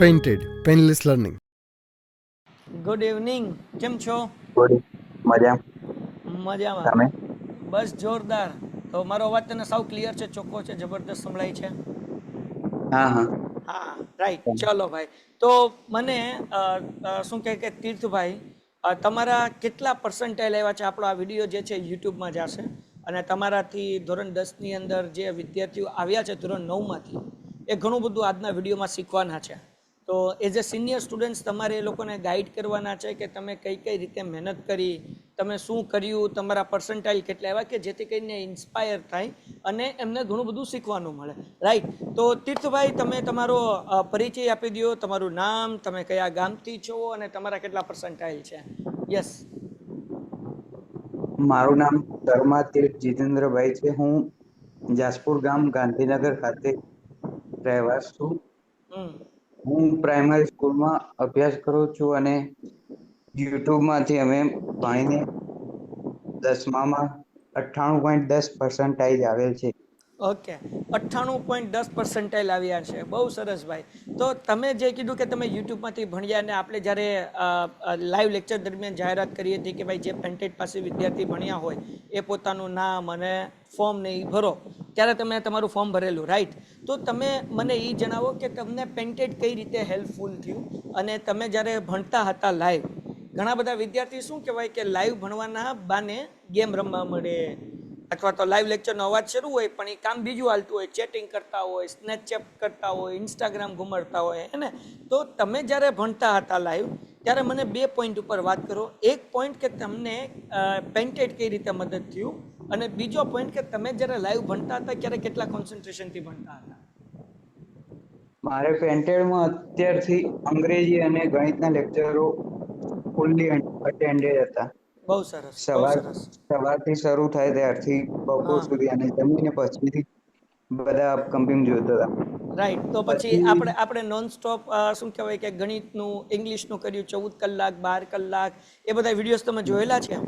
Painted, painless learning good evening કેમ છો? Good મજા મજામાં. તમે? બસ જોરદાર. તો મારો અવાજ તને સાવ ક્લિયર છે ચોખ્ખો છે જબરદસ્ત સંભળાય છે? હા હા. હા રાઈટ ચલો ભાઈ. તો મને શું કહે કે તીર્થભાઈ તમારા કેટલા પર્સન્ટાઇલ આવ્યા છે? આપણો આ વીડિયો જે છે યુટ્યુબમાં જશે. અને તમારાથી ધોરણ દસની અંદર જે વિદ્યાર્થીઓ આવ્યા છે ધોરણ નવમાંથી એ ઘણું બધું આજના વિડીયોમાં શીખવાના છે. તો એઝ અ સિનિયર સ્ટુડન્ટ્સ તમારે એ લોકોને ગાઈડ કરવાના છે કે તમે કઈ કઈ રીતે મહેનત કરી તમે શું કર્યું તમારા પર્સન્ટાઇલ કેટલા આવ્યા કે જેથી કરીને ઇન્સ્પાયર થાય અને એમને ઘણું બધું શીખવાનું મળે. રાઈટ તો તીર્થભાઈ તમે તમારો પરિચય આપી દો તમારું નામ તમે કયા ગામથી છો અને તમારા કેટલા પર્સન્ટાઇલ છે? યસ મારું નામ શર્મા તીર્થ જીતેન્દ્રભાઈ છે. હું જાસપુર ગામ ગાંધીનગર ખાતે રહેવાસ છું. હું પ્રાઇમરી સ્કૂલમાં અભ્યાસ કરું છું અને યુટ્યુબમાંથી અમે ભણીને દસમામાં અઠ્ઠાણું પોઈન્ટ દસ પર્સન્ટાઇજ આવેલ છે. ઓકે. અઠ્ઠાણું પોઈન્ટ દસ પર્સન્ટાઇલ આવ્યા છે. બહુ સરસ ભાઈ. તો તમે જે કીધું કે તમે યુટ્યુબમાંથી ભણ્યા અને આપણે જ્યારે લાઈવ લેક્ચર દરમિયાન જાહેરાત કરી હતી કે ભાઈ જે પેન્ટેડ પાસે વિદ્યાર્થી ભણ્યા હોય, એ પોતાનું નામ અને ફોર્મ ને એ ભરો, ત્યારે તમે તમારું ફોર્મ ભરેલું રાઈટ તો તમે મને એ જણાવો કે તમને પેન્ટેડ કઈ રીતે હેલ્પફુલ થયું? અને તમે જ્યારે ભણતા હતા લાઈવ ઘણા બધા વિદ્યાર્થી શું કહેવાય કે લાઈવ ભણવાના બાને ગેમ રમવા મળે અથવા તો લાઈવ લેક્ચરનો અવાજ શરૂ હોય, પણ એ કામ બીજું હાલતું હોય ચેટિંગ કરતા હોય સ્નેપચેપ કરતા હોય ઇન્સ્ટાગ્રામ ઘુમાડતા હોય, હે ને? તો તમે જ્યારે ભણતા હતા લાઈવ ત્યારે મને બે પોઈન્ટ ઉપર વાત કરો. એક પોઈન્ટ કે તમને પેન્ટેડ કઈ રીતે મદદ થયું? અને બીજો પોઈન્ટ કે તમે જ્યારે લાઈવ ભણતા હતા, ત્યારે કેટલા કોન્સન્ટ્રેશનથી ભણતા હતા? મારે પેન્ટેડમાં અત્યારથી અંગ્રેજી અને ગણિતના લેક્ચરો ફૂલ્લી અટેન્ડેડ હતા. બહુ સરસ સવાર સવારથી શરૂ થાય ત્યારથી બપોર સુધી અને જમીને પછીથી બધા કંપની જોતા હતા. રાઈટ તો પછી આપણે આપણે નોન સ્ટોપ શું કહેવાય કે ગણિતનું ઇંગ્લિશનું કર્યું ચૌદ કલાક બાર કલાક એ બધા વિડીયોઝ તમે જોયેલા છે?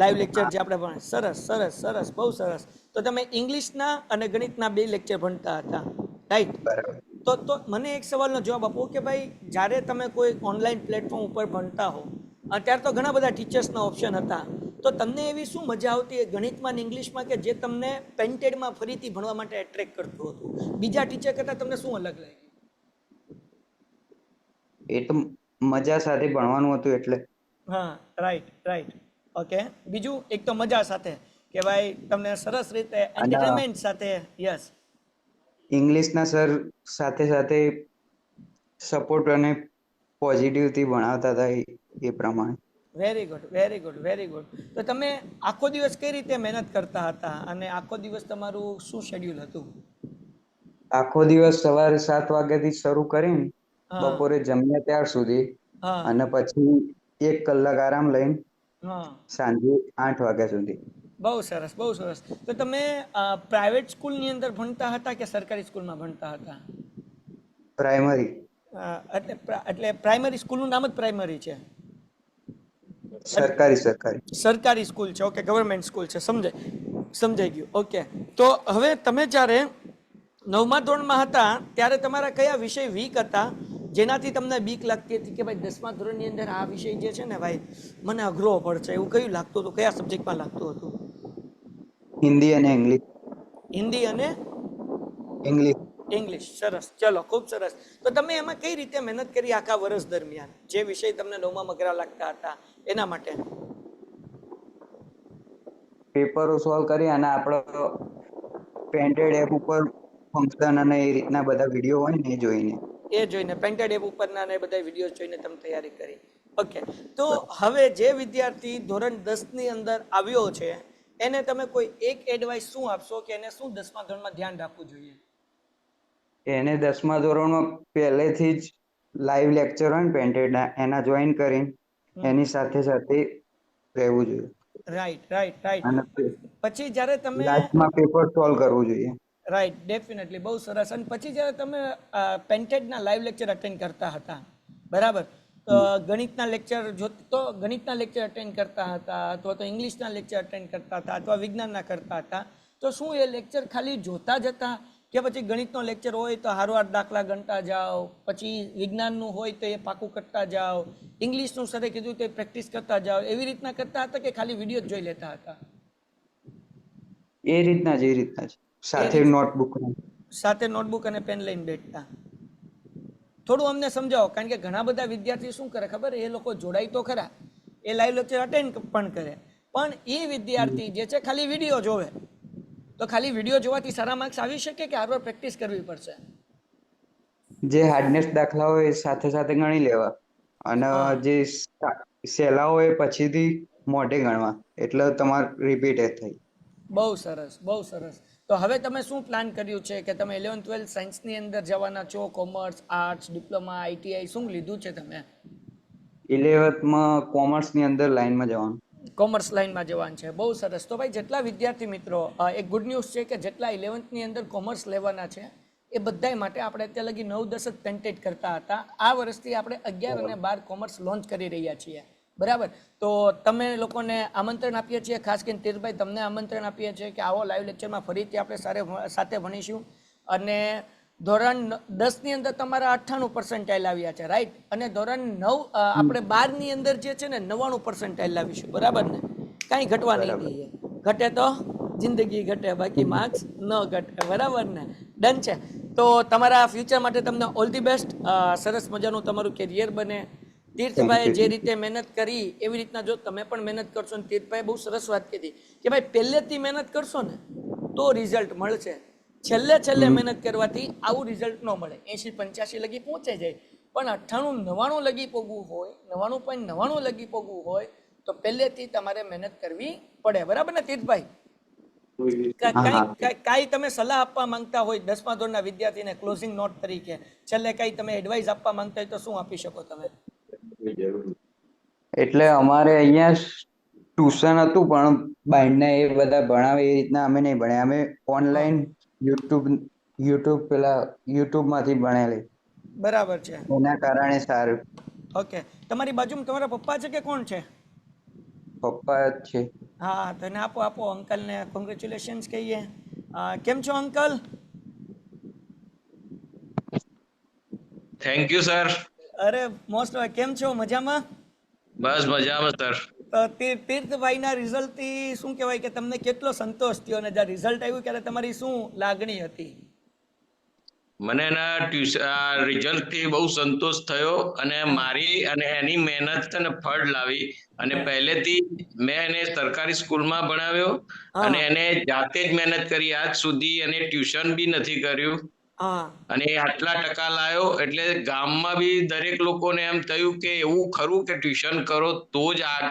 લાઈવ લેક્ચર જે આપણે ભણે સરસ સરસ સરસ બહુ સરસ. તો તમે ઇંગ્લિશના અને ગણિતના બે લેક્ચર ભણતા હતા. રાઈટ તો તો મને એક સવાલનો જવાબ આપો કે ભાઈ જ્યારે તમે કોઈ ઓનલાઈન પ્લેટફોર્મ ઉપર ભણતા હો અત્યારે તો ઘણા બધા ટીચર્સના ઓપ્શન હતા. તો તમને એવી શું મજા આવતી એ ગણિતમાં ને ઇંગ્લિશમાં કે જે તમને પેન્ટેડમાં ફરીથી ભણવા માટે એટ્રેક્ટ કરતું હતું? બીજા ટીચર કરતાં તમને શું અલગ લાગ્યું? એ તો મજા સાથે ભણવાનું હતું એટલે. હા રાઈટ રાઈટ ઓકે બીજું એક તો મજા સાથે કે ભાઈ તમને સરસ રીતે એન્ટરટેનમેન્ટ સાથે યસ ઇંગ્લિશના સર સાથે સાથે સપોર્ટ અને પોઝિટિવથી ભણાવતા હતા એ- પ્રમાણે. Very good very good very good તો તમે આખો દિવસ કઈ રીતે મહેનત કરતા હતા અને આખો દિવસ તમારું શું શેડ્યુલ હતું? આખો દિવસ સવારે સાત વાગ્યાથી શરૂ કરીને બપોરે જમ્યા ત્યાર સુધી અને પછી એક કલાક આરામ લઈને સાંજે આઠ વાગ્યા સુધી. બહુ સરસ બહુ સરસ. તો તમે પ્રાઇવેટ સ્કૂલની અંદર ભણતા હતા કે સરકારી સ્કૂલમાં ભણતા હતા? પ્રાઇમરી એટલે એટલે પ્રાઇમરી સ્કૂલનું નામ જ પ્રાઇમરી છે. સરકારી સરકારી. સરકારી સ્કૂલ છે ઓકે ગવર્મેન્ટ સ્કૂલ છે સમજાય સમજાઈ ગયું ઓકે. તો હવે તમે જ્યારે નવમા ધોરણમાં હતા ત્યારે તમારા કયા વિષય વીક હતા? જેનાથી તમને બીક લાગતી હતી કે ભાઈ દસમા ધોરણની અંદર આ વિષય જે છે ને ભાઈ મને અઘરો પડશે એવું કયું લાગતું હતું? કયા સબ્જેક્ટમાં લાગતું હતું? હિન્દી અને ઇંગ્લિશ. હિન્દી અને ઇંગ્લિશ. ઇંગ્લિશ સરસ. ચલો ખૂબ સરસ. તો તમે એમાં કઈ રીતે મહેનત કરી આખા વર્ષ દરમિયાન? જે વિષય તમને નવમાં અઘરા લાગતા હતા એના માટે. પેપરો સોલ્વ કરી અને આપણો પેન્ટેડ એપ ઉપર ફંક્શન અને એ રીતના બધા વીડિયો હોય ને એ જોઈને. એ જોઈને પેન્ટેડ એપ ઉપરના અને બધા વીડિયો જોઈને તમે તૈયારી કરી. ઓકે તો હવે જે વિદ્યાર્થી ધોરણ દસની અંદર આવ્યો છે એને તમે કોઈ એક એડવાઇસ શું આપશો કે એને શું દસમા ધોરણમાં ધ્યાન રાખવું જોઈએ? એને દસમા ધોરણમાં પહેલેથી જ લાઈવ લેક્ચર હોય ને પેન્ટેડના એના જોઈન કરીને એની સાથે સાથે રહેવું જોઈએ. રાઈટ રાઈટ રાઈટ પછી જ્યારે તમે લાસ્ટમાં પેપર સોલ્વ કરવું જોઈએ. રાઈટ ડેફિનેટલી બહુ સરસ. અને પછી જ્યારે તમે પેન્ટેડના લાઈવ લેક્ચર અટેન્ડ કરતા હતા બરાબર? તો ગણિતના લેક્ચર જો તો ગણિતના લેક્ચર અટેન્ડ કરતા હતા અથવા તો ઇંગ્લિશના લેક્ચર અટેન્ડ કરતા હતા અથવા વિજ્ઞાનના કરતા હતા તો શું એ લેક્ચર ખાલી જોતા જ હતા? કે પછી ગણિતનો લેક્ચર હોય તો હારવાર દાખલા ગણતા જાઓ પછી વિજ્ઞાનનું હોય તો એ પાકું કરતા જાઓ ઇંગ્લિશનું સરે કીધું તો પ્રેક્ટિસ કરતા જાઓ એવી રીતના કરતા હતા કે ખાલી વીડિયો જોઈ લેતા હતા? એ રીતના જ એ રીતના જ. સાથે નોટબુક સાથે નોટબુક અને પેન લઈને બેઠતા. થોડું અમને સમજાવો કારણ કે ઘણા બધા વિદ્યાર્થી શું કરે ખબર? એ લોકો જોડાય તો ખરા. એ લાઈવ લેક્ચર અટેન્ડ પણ કરે. પણ એ વિદ્યાર્થી જે છે ખાલી વીડિયો જોવે. તો ખાલી વીડિયો જોવાથી સારા માર્ક્સ આવી શકે કે હાર્ડવર્ક પ્રેક્ટિસ કરવી પડશે? જે હાર્ડનેસ દાખલા હોય સાથે સાથે ગણી લેવા. અને જે સહેલા હોય પછીથી મોઢે ગણવા. એટલે તમારે રિપીટ થઈ. બહુ સરસ બહુ સરસ. તો હવે તમે શું પ્લાન કર્યું છે કે તમે ઇલેવન ટ્વેલ્થ સાયન્સની અંદર જવાના છો? કોમર્સ આર્ટ્સ ડિપ્લોમા આઈટીઆઈ શું લીધું છે તમે? ઇલેવન્થમાં કોમર્સની અંદર લાઈનમાં જવાનું. કોમર્સ લાઇનમાં જવાનું છે. બહુ સરસ. તો ભાઈ, જેટલા વિદ્યાર્થી મિત્રો એક ગુડ ન્યૂઝ છે કે જેટલા ઇલેવન્થની અંદર કોમર્સ લેવાના છે, એ બધાય માટે આપણે અત્યાર લગી નવ દસ જ પેન્ટેડ કરતા હતા. આ વર્ષથી આપણે અગિયાર અને બાર કોમર્સ લોન્ચ કરી રહ્યા છીએ. બરાબર? તો તમે લોકોને આમંત્રણ આપીએ છીએ, ખાસ કરીને તીરભાઈ, તમને આમંત્રણ આપીએ છીએ કે આવો લાઈવ લેક્ચરમાં ફરીથી આપણે સાથે ભણીશું. અને ધોરણ દસની અંદર તમારા અઠ્ઠાણું પર્સન્ટાઇલ આવ્યા છે રાઈટ અને ધોરણ નવ આપણે બારની અંદર જે છે ને નવ્વાણું પર્સન્ટાઇલ લાવીશું બરાબર ને? કાંઈ ઘટવા નહીં. દઈએ ઘટે તો જિંદગી ઘટે બાકી માર્ક્સ ન ઘટે બરાબર ને? ડન છે. તો તમારા ફ્યુચર માટે તમને ઓલ ધી બેસ્ટ સરસ મજાનું તમારું કેરિયર બને. તીર્થભાઈ જે રીતે મહેનત કરી એવી રીતના જો તમે પણ મહેનત કરશો ને તીર્થભાઈ બહુ સરસ વાત કીધી કે ભાઈ પહેલેથી મહેનત કરશો ને તો રિઝલ્ટ મળશે. છેલ્લે છેલ્લે મહેનત કરવાથી આવું રિઝલ્ટ ન મળે. એંશી પંચ્યાસી લગી પહોંચે જાય પણ અઠ્ઠાણું નવ્વાણું લગી પોગવું હોય નવ્વાણું પોઈન્ટ નવ્વાણું લગી પોગવું હોય તો પહેલેથી તમારે મહેનત કરવી પડે. બરાબર ને તીર્થભાઈ? કાંઈ તમે સલાહ આપવા માંગતા હોય દસમા ધોરણના વિદ્યાર્થીને ક્લોઝિંગ નોટ તરીકે. છેલ્લે કાંઈ તમે એડવાઇસ આપવા માંગતા હોય તો શું આપી શકો તમે? એટલે અમારે અહીંયા ટ્યુશન હતું પણ બાઇન્ડના એ બધા ભણાવે એ રીતના અમે નહીં ભણ્યા. અમે ઓનલાઈન યુટ્યુબ યુટ્યુબ પેલા યુટ્યુબમાંથી ભણેલી. બરાબર છે. એના કારણે સારું. ઓકે. તમારી બાજુમાં તમારા પપ્પા છે કે કોણ છે? પપ્પા જ છે. હા તો એને આપો આપો અંકલને કોંગ્રેચ્યુલેશન્સ કહીએ. કેમ છો અંકલ? થેન્ક યુ સર અરે મોસ્ટ કેમ છો? મજામાં? બસ મજામાં સર તો તીર- તીર્થભાઈના રિઝલ્ટથી શું કહેવાય કે તમને કેટલો સંતોષ થયો અને જ્યારે રિઝલ્ટ આવ્યું ત્યારે તમારી શું લાગણી હતી? મને એના ટ્યુશન રિઝલ્ટથી બહુ સંતોષ થયો અને મારી અને એની મહેનત છે ને ફળ લાવી અને પહેલેથી મેં એને સરકારી સ્કૂલમાં ભણાવ્યો અને એને જાતે જ મહેનત કરી. આજ સુધી એને ટ્યુશન બી નથી કર્યું. અને આટલા ટકા લાયો એટલે ગામમાં બી દરેક લોકોને એમ થયું કે એવું ખરું કે ટ્યુશન કરો તો જ આ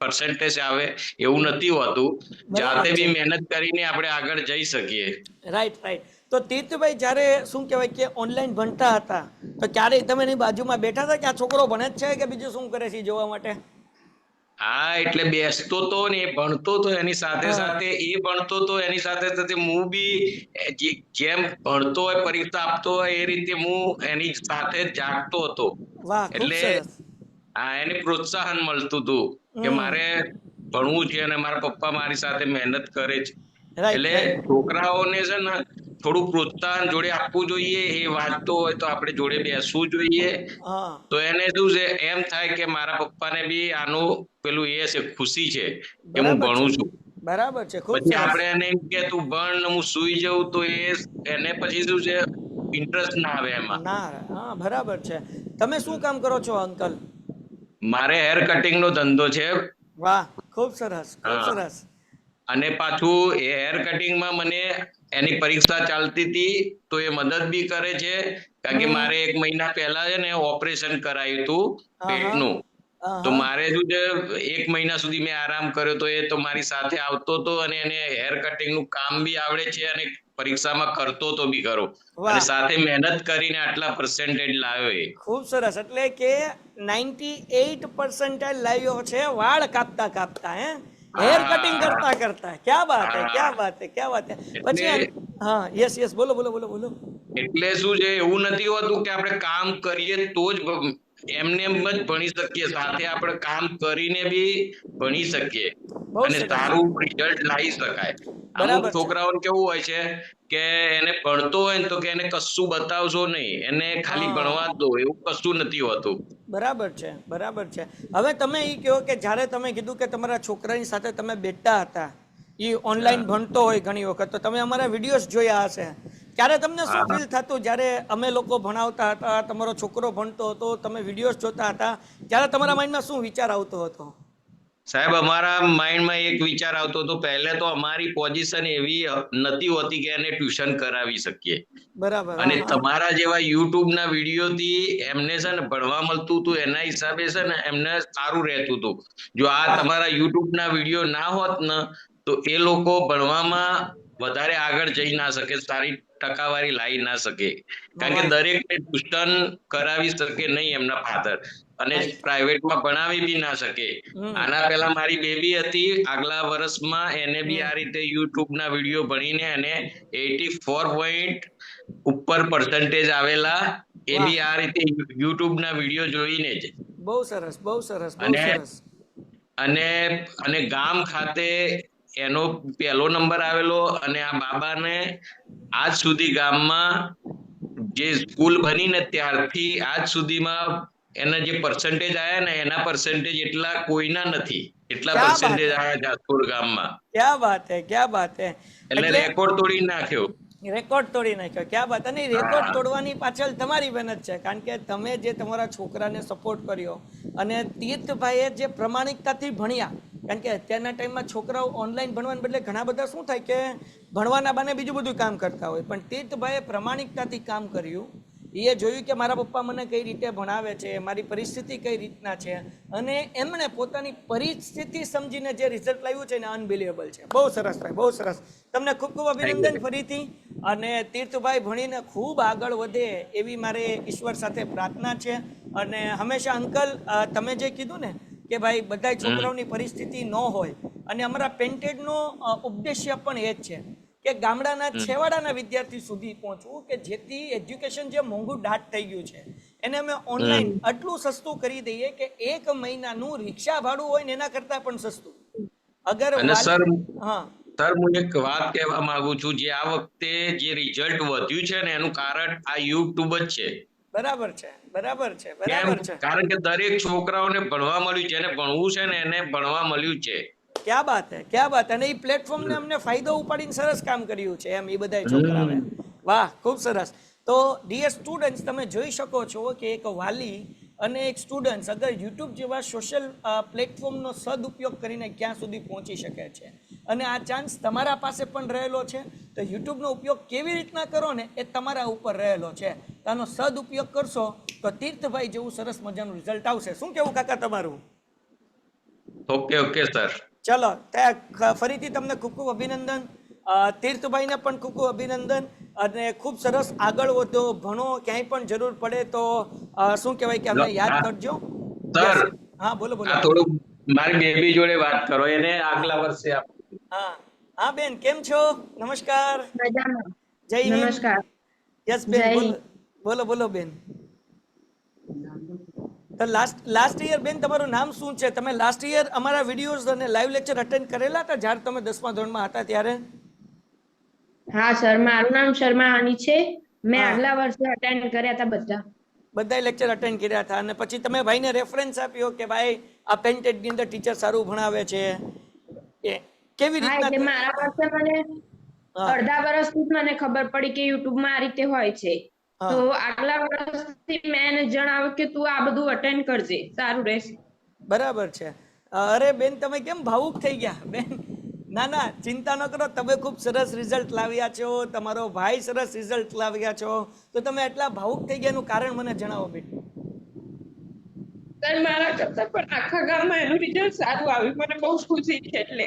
પર્સન્ટેજ આવે એવું નથી હોતું. જાતે બી મહેનત કરીને આપણે આગળ જઈ શકીએ. રાઈટ રાઈટ તો તીર્થભાઈ જ્યારે શું કહેવાય કે ઓનલાઈન ભણતા હતા તો ક્યારે તમે એની બાજુમાં બેઠા હતા કે આ છોકરો ભણે જ છે કે બીજું શું કરે છે જોવા માટે? હા એટલે બેસતો તો ને એ ભણતો તો એની સાથે સાથે એ ભણતો તો એની સાથે સાથે હું બી જેમ ભણતો હોય પરીક્ષા આપતો હોય એ રીતે હું એની સાથે જાગતો હતો. એટલે હા એને પ્રોત્સાહન મળતું હતું કે મારે ભણવું છે અને મારા પપ્પા મારી સાથે મહેનત કરે છે. એટલે છોકરાઓને છે ને થોડું પ્રોત્સાહન જોડે આપવું જોઈએ એ વાંચતો હોય તો આપણે જોડે બેસવું જોઈએ. તો એને શું છે એમ થાય કે મારા પપ્પાને બી આનું પેલું એ છે ખુશી છે કે હું ભણું છું. બરાબર છે પછી આપણે એને એમ કે તું ભણ હું સુઈ જાઉં તો એ એને પછી શું છે ઇન્ટરેસ્ટ ના આવે એમાં. ના હા બરાબર છે. તમે શું કામ કરો છો અંકલ? મારે હેર કટિંગ નો ધંધો છે. વાહ ખૂબ સરસ ખૂબ સરસ. અને પાછું એ હેર કટિંગમાં મને એની પરીક્ષા ચાલતી હતી તો એ મદદ બી કરે છે. કારણ કે મારે એક મહિના પહેલા છે ને ઓપરેશન કરાયું હતું પેટનું. તો મારે શું છે એક મહિના સુધી મેં આરામ કર્યો તો એ તો મારી સાથે આવતો હતો અને એને હેર કટિંગનું કામ બી આવડે છે અને પરીક્ષામાં કરતો તો બી ખરો. અને સાથે મહેનત કરીને આટલા પર્સન્ટેજ લાવ્યો એ. ખૂબ સરસ. એટલે કે 98% એઇટ લાવ્યો છે વાળ કાપતા કાપતા હે? હેર કટિંગ કરતા કરતા. ક્યાં બાત હે હા. ક્યાં બાત હે ક્યાં બાત હે. પછી હા યસ યસ બોલો બોલો બોલો બોલો. એટલે શું છે એવું નથી હોતું કે આપણે કામ કરીએ તો જ એમને એમ જ ભણી શકીએ સાથે આપણે કામ કરીને બી ભણી શકીએ. અને સારું રિઝલ્ટ લાવી શકાય. અમુક છોકરાઓને કેવું હોય છે કે એને ભણતો હોય ને તો કે એને કશું બતાવશો નહીં. એને ખાલી ભણવા દો એવું કશું નથી હોતું. બરાબર છે બરાબર છે. હવે તમે એ કહો કે જ્યારે તમે કીધું કે તમારા છોકરાની સાથે તમે બેઠા હતા એ ઓનલાઈન ભણતો હોય ઘણી વખત તો તમે અમારા વિડીયોઝ જોયા હશે. ત્યારે તમને શું ફીલ થતું? જ્યારે અમે લોકો ભણાવતા હતા તમારો છોકરો ભણતો હતો તમે વિડીયોઝ જોતા હતા ત્યારે તમારા માઇન્ડમાં શું વિચાર આવતો હતો? સાહેબ અમારા માઇન્ડમાં એક વિચાર આવતો હતો પહેલે તો અમારી પોઝિશન એવી નથી હોતી કે એને ટ્યુશન કરાવી શકીએ. બરાબર. અને. તમારા જેવા યુટ્યુબ ના વીડિયો થી એમને છે ને ભણવા મળતું હતું એના હિસાબે છે ને એમને સારું રહેતું હતું. જો આ તમારા યુટ્યુબ ના વીડિયો ના હોત ને તો એ લોકો ભણવામાં વધારે આગળ જઈ ના શકે સારી ટકાવારી લાવી ના શકે. કારણ કે દરેક દરેકને ટ્યુશન કરાવી શકે નહીં એમના ફાધર અને. પ્રાઇવેટમાં ભણાવી બી ના શકે. આના પહેલા મારી બેબી હતી આગલા વર્ષમાં એને બી આ રીતે યુટ્યુબ ના વીડિયો ભણીને એને એટી ફોર પોઈન્ટ ઉપર પર્સન્ટેજ આવેલા એ બી આ રીતે યુટ્યુબ ના વીડિયો જોઈને જ. બહુ સરસ બહુ સરસ. અને અને ગામ ખાતે એનો પહેલો નંબર આવેલો અને આ બાબાને આજ સુધી ગામમાં જે સ્કૂલ બની ને ત્યારથી આજ સુધીમાં એના જે પર્સન્ટેજ આયા ને એના પર્સન્ટેજ એટલા કોઈના નથી. એટલા પર્સન્ટેજ. આયા જાસપુર ગામમાં. ક્યાં વાત હે? ક્યાં વાત હે? એટલે રેકોર્ડ તોડી નાખ્યો. રેકોર્ડ તોડી નાખ્યો. ક્યાં વાત અને રેકોર્ડ તોડવાની પાછળ તમારી મહેનત છે. કારણ કે તમે જે તમારા છોકરાને સપોર્ટ કર્યો અને તીર્થભાઈએ જે પ્રમાણિકતાથી ભણ્યા, કારણ કે અત્યારના ટાઈમમાં છોકરાઓ ઓનલાઈન ભણવાને બદલે ઘણા બધા શું થાય કે ભણવાના બાને બીજું બધું કામ કરતા હોય. પણ તીર્થભાઈએ પ્રમાણિકતાથી કામ કર્યું એ જોયું કે મારા પપ્પા મને કઈ રીતે ભણાવે છે મારી પરિસ્થિતિ કઈ રીતના છે અને એમણે પોતાની પરિસ્થિતિ સમજીને જે રિઝલ્ટ લાવ્યું છે ને અનબિલિવેબલ છે. બહુ સરસ ભાઈ બહુ સરસ. તમને ખૂબ ખૂબ અભિનંદન ફરીથી. અને તીર્થભાઈ ભણીને ખૂબ આગળ વધે એવી મારે ઈશ્વર સાથે પ્રાર્થના છે. અને હંમેશા અંકલ તમે જે કીધું ને કે ભાઈ બધા છોકરાઓની પરિસ્થિતિ ન હોય અને અમારા પેન્ટેડનો ઉપદેશ્ય પણ એ જ છે. કે ગામડાના છેવાડાના વિદ્યાર્થી સુધી પહોંચવું કે જેથી એજ્યુકેશન જે મોંઘું ડાટ થઈ ગયું છે એને અમે ઓનલાઈન આટલું સસ્તું કરી દઈએ કે એક મહિનાનું રિક્ષા ભાડું હોય ને એના કરતા પણ સસ્તું. અગર સર હા. સર હું એક વાત કહેવા માંગુ છું જે આ વખતે જે રિઝલ્ટ વધ્યું છે ને એનું કારણ આ યુટ્યુબ જ છે. બરાબર છે બરાબર છે બરાબર છે. કારણ કે દરેક છોકરાઓને ભણવા મળ્યું જેને ભણવું છે ને એને ભણવા મળ્યું છે. ક્યાં બાત હે? ક્યાં બાત અને એ પ્લેટફોર્મને અમને ફાયદો ઉપાડીને સરસ કામ કર્યું છે એમ એ બધા છોકરાઓએ. વાહ ખૂબ સરસ. તો ડીએ સ્ટુડન્ટ્સ તમે જોઈ શકો છો કે એક વાલી અને એક સ્ટુડન્ટ્સ અગર યુટ્યુબ જેવા સોશિયલ પ્લેટફોર્મનો સદુપયોગ કરીને ક્યાં સુધી પહોંચી શકે છે? અને આ ચાન્સ તમારા પાસે પણ રહેલો છે. તો યુટ્યુબનો ઉપયોગ કેવી રીતના કરો ને એ તમારા ઉપર રહેલો છે. તો આનો સદુપયોગ કરશો તો તીર્થભાઈ જેવું સરસ મજાનું રિઝલ્ટ આવશે. શું કેવું કાકા તમારું? ઓકે ઓકે સર ચલો ફરીથી તમને ખૂબ ખૂબ અભિનંદન. તીર્થભાઈને પણ ખૂબ ખૂબ અભિનંદન અને ખૂબ સરસ આગળ વધો. ભણો ક્યાંય પણ જરૂર પડે તો શું કહેવાય કે અમને યાદ કરજો. સર. હા બોલો બોલો. થોડું મારી બેબી જોડે વાત કરો એને આગલા વર્ષે આપ હા. હા બેન કેમ છો? નમસ્કાર. મજામાં. જય નમસ્કાર. યસ બેન. બોલો બોલો બેન. તો લાસ્ટ લાસ્ટ યર બેન તમારું નામ શું છે? તમે લાસ્ટ યર અમારા વિડીયોઝ અને લાઈવ લેક્ચર અટેન્ડ કરેલા હતા જ્યારે તમે દસમા ધોરણમાં હતા ત્યારે? હા સર મારું નામ શર્મા હાની છે. મેં આગલા વર્ષે અટેન્ડ કર્યા હતા બધા. બધા લેક્ચર અટેન્ડ કર્યા હતા અને પછી તમે ભાઈને રેફરન્સ આપ્યો કે ભાઈ આ પેન્ટેડની અંદર ટીચર સારું ભણાવે છે. એ કેવી રીતના મારા પાસે મને અડધા વર્ષથી સુધી મને ખબર પડી કે યુટ્યુબમાં આ રીતે હોય છે. તો આગલા વર્ષથી મેં એને જણાવ્યું કે તું આ બધું અટેન્ડ કરજે સારું રહેશે. બરાબર છે. અરે બેન તમે કેમ ભાવુક થઈ ગયા? બેન ના ના ચિંતા ન કરો તમે ખૂબ સરસ રિઝલ્ટ લાવ્યા છો તમારો ભાઈ સરસ રિઝલ્ટ લાવ્યા છો. તો તમે એટલા ભાવુક થઈ ગયાનું કારણ મને જણાવો બેન. સર મારા કરતા પણ આખા ગામમાં એનું રિઝલ્ટ સારું આવ્યું. મને બહુ ખુશી છે એટલે.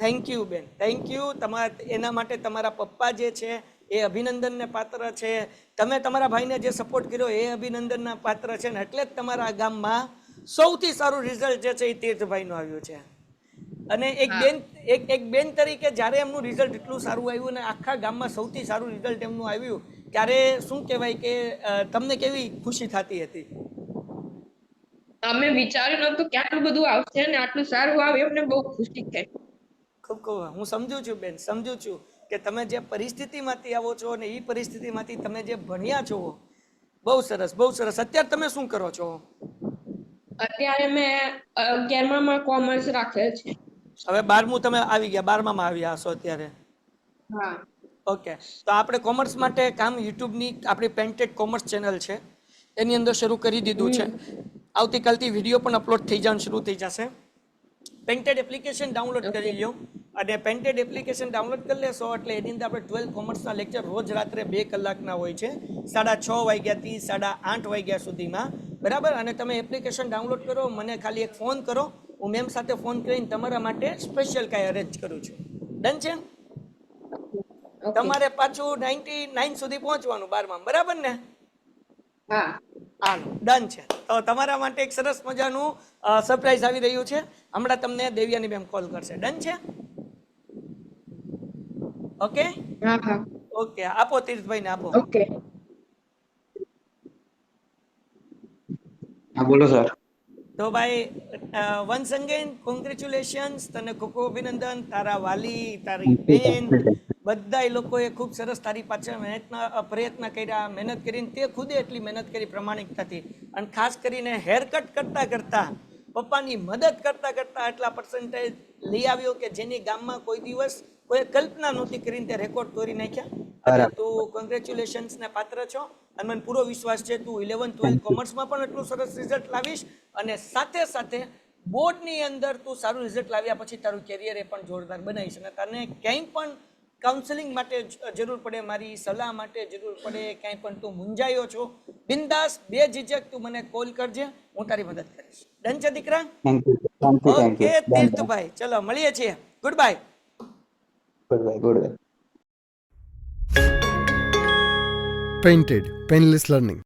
થેન્ક યુ બેન. થેન્ક યુ તમારા એના માટે તમારા પપ્પા જે છે એ અભિનંદનને પાત્ર છે. તમે તમારા ભાઈને જે સપોર્ટ કર્યો એ અભિનંદનના પાત્ર છે ને એટલે જ તમારા ગામમાં સૌથી સારું રિઝલ્ટ જે છે એ તીર્થભાઈનું આવ્યું છે. અને એક બેન એક એક બેન તરીકે જ્યારે એમનું રિઝલ્ટ એટલું સારું આવ્યું અને આખા ગામમાં સૌથી સારું રિઝલ્ટ એમનું આવ્યું ત્યારે શું કહેવાય કે તમને કેવી ખુશી થતી હતી? અમે વિચાર્યું નતું કે આટલું બધું આવશે ને આટલું સારું આવે એમને બહુ ખુશી થઈ. ખૂબ ખૂબ હું સમજુ છું બેન સમજુ છું. કે તમે જે પરિસ્થિતિમાંથી આવો છો અને એ પરિસ્થિતિમાંથી તમે જે ભણ્યા છો બહુ સરસ બહુ સરસ. અત્યારે તમે શું કરો છો? અત્યારે મેં અગિયારમાં કોમર્સ રાખેલ છે. હવે બારમું તમે આવી ગયા બારમામાં આવ્યા હશો અત્યારે. હા. ઓકે. તો આપણે કોમર્સ માટે કામ યુટ્યુબની આપણી પેન્ટેડ કોમર્સ ચેનલ છે. એની અંદર શરૂ કરી દીધું છે. આવતીકાલથી વીડિયો પણ અપલોડ થઈ જવાનું શરૂ થઈ જશે. પેન્ટેડ એપ્લિકેશન ડાઉનલોડ કરી લ્યો. અને પેન્ટેડ એપ્લિકેશન ડાઉનલોડ કરી લેશો એટલે એની અંદર આપણે ટ્વેલ્વ કોમર્સના લેક્ચર રોજ રાત્રે બે કલાકના હોય છે. સાડા છ વાગ્યાથી સાડા આઠ વાગ્યા સુધીમાં. બરાબર? અને તમે એપ્લિકેશન ડાઉનલોડ કરો મને ખાલી એક ફોન કરો. હું મેમ સાથે ફોન કરીને તમારા માટે સ્પેશિયલ કાંઈ અરેન્જ કરું છું. ડન છે? તમારે પાછું નાઇન્ટી નાઇન સુધી પહોંચવાનું બારમાં. બરાબર ને? હા. હાલો. ડન છે. તો તમારા માટે એક સરસ મજાનું સરપ્રાઈઝ આવી રહ્યું છે. હમણાં તમને દેવિયાની બેન કોલ કરશે. ડન છે? ઓકે? હા હા. ઓકે આપો તીર્થભાઈને આપો. ઓકે. હા બોલો સર. તો ભાઈ વન્સ અગેન કોંગ્રેચ્યુલેશન્સ તને ખૂબ ખૂબ અભિનંદન. તારા વાલી તારી બેન બધા લોકોએ ખૂબ સરસ તારી પાછળ મહેનતના પ્રયત્ન કર્યા. મહેનત કરીને તે ખુદે એટલી મહેનત કરી પ્રમાણિકતાથી અને ખાસ કરીને હેર કટ કરતા કરતા પપ્પાની મદદ કરતા કરતા આટલા પર્સન્ટેજ લઈ આવ્યો કે જેની ગામમાં કોઈ દિવસ કોઈ કલ્પના નહોતી કરીને તે રેકોર્ડ તોડી નાખ્યા. તું કોંગ્રેચ્યુલેશન્સ ને પાત્ર છો. અને મને પૂરો વિશ્વાસ છે તું ઇલેવન ટ્વેલ્થ કોમર્સમાં પણ એટલું સરસ રિઝલ્ટ લાવીશ. અને સાથે સાથે બોર્ડની અંદર તું સારું રિઝલ્ટ લાવ્યા પછી તારું કેરિયર એ પણ જોરદાર બનાવીશ. અને તને ક્યાંય પણ કાઉન્સેલિંગ માટે જરૂર પડે મારી સલાહ માટે જરૂર પડે ક્યાંય પણ તું મુંજાયો છો બિંદાસ બે ઝીઝક તું મને કોલ કરજે હું તારી મદદ કરીશ. ડન છે દીકરા? ઓકે તીર્થભાઈ ચલો મળીએ છીએ. Good bye good bye good bye Painted Painless Learning.